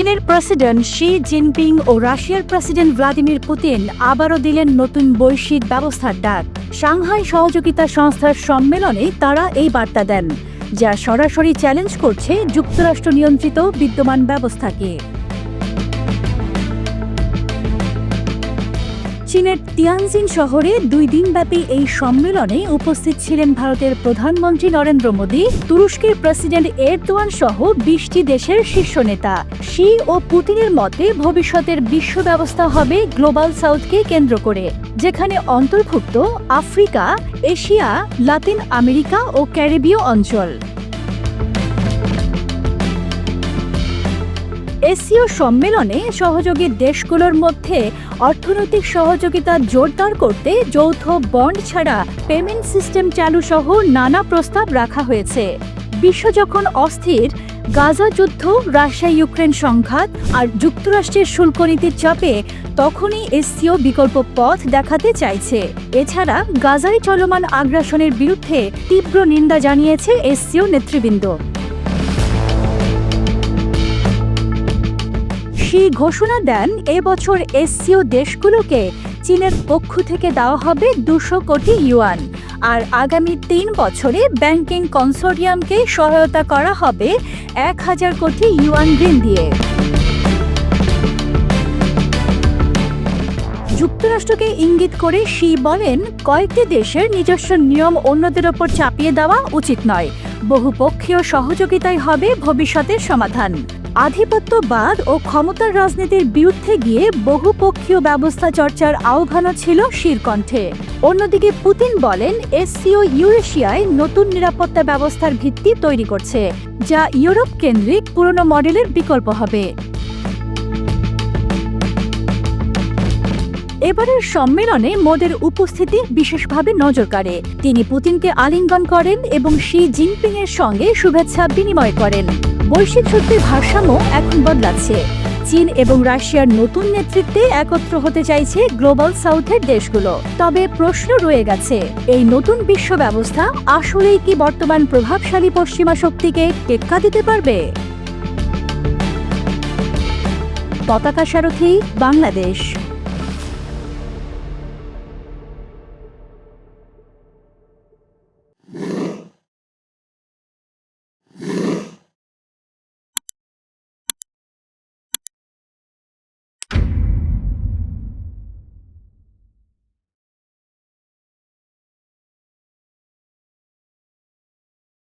চীনের president Xi Jinping ও রাশিয়ার president Vladimir Putin আবারও দিলেন নতুন বৈশ্বিক ব্যবস্থার ডাক। সাংহাই সহযোগিতা সংস্থার সম্মেলনে তারা এই বার্তা দেন, যা সরাসরি চ্যালেঞ্জ করছে যুক্তরাষ্ট্র নিয়ন্ত্রিত বিদ্যমান ব্যবস্থাকে। চীনের তিয়ানজিন শহরে দুই দিনব্যাপী এই সম্মেলনে উপস্থিত ছিলেন ভারতের প্রধানমন্ত্রী নরেন্দ্র মোদী, তুরস্কের প্রেসিডেন্ট এরদোয়ান সহ বিশটি দেশের শীর্ষ নেতা। শি ও পুতিনের মতে ভবিষ্যতের বিশ্ব ব্যবস্থা হবে গ্লোবাল সাউথকে কেন্দ্র করে, যেখানে অন্তর্ভুক্ত আফ্রিকা, এশিয়া, লাতিন আমেরিকা ও ক্যারিবীয় অঞ্চল। এসিও সম্মেলনে সহযোগী দেশগুলোর মধ্যে অর্থনৈতিক সহযোগিতা জোরদার করতে যৌথ বন্ড ছাড়া পেমেন্ট সিস্টেম চালু সহ নানা প্রস্তাব রাখা হয়েছে। বিশ্ব যখন অস্থির, গাজা যুদ্ধ রাশিয়া ইউক্রেন সংঘাত আর যুক্তরাষ্ট্রের শুল্ক নীতির চাপে তখনই এসসিও বিকল্প পথ দেখাতে চাইছে। এছাড়া গাজায় চলমান আগ্রাসনের বিরুদ্ধে তীব্র নিন্দা জানিয়েছে এসসিও নেতৃবৃন্দ। শি ঘোষণা দেন, এবছর এসসিও দেশগুলোকে চীনের পক্ষ থেকে দেওয়া হবে দুশো কোটি ইউয়ান। আর আগামী তিন বছরে ব্যাংকিং কনসোর্টিয়ামকে সহায়তা করা হবে এক হাজার কোটি ইউয়ান ঋণ দিয়ে। যুক্তরাষ্ট্রকে ইঙ্গিত করে শি বলেন, কয়েকটি দেশের নিজস্ব নিয়ম অন্যদের ওপর চাপিয়ে দেওয়া উচিত নয়। বহুপক্ষীয় সহযোগিতাই হবে ভবিষ্যতের সমাধান। আধিপত্যবাদ ও ক্ষমতার রাজনীতির বিরুদ্ধে গিয়ে বহুপক্ষীয় ব্যবস্থা চর্চার আহ্বানও ছিল শিরকণ্ঠে। অন্যদিকে পুতিন বলেন, এসসিও ইউরেশিয়ায় নতুন নিরাপত্তা ব্যবস্থার ভিত্তি তৈরি করছে, যা ইউরোপ কেন্দ্রিক পুরনো মডেলের বিকল্প হবে। এবারের সম্মেলনে মোদের উপস্থিতি বিশেষভাবে নজর কাড়ে। তিনি পুতিনকে আলিঙ্গন করেন এবং শি জিনপিং এর সঙ্গে শুভেচ্ছা বিনিময় করেন। বৈশ্বিক শক্তির ভারসাম্য এখন বদলাচ্ছে। চীন এবং রাশিয়ার নতুন নেতৃত্বে একত্র হতে চাইছে গ্লোবাল সাউথের দেশগুলো। তবে প্রশ্ন রয়ে গেছে, এই নতুন বিশ্ব ব্যবস্থা আসলেই কি বর্তমান প্রভাবশালী পশ্চিমা শক্তিকে টেক্কা দিতে পারবে? পতাকা সারথী, বাংলাদেশ।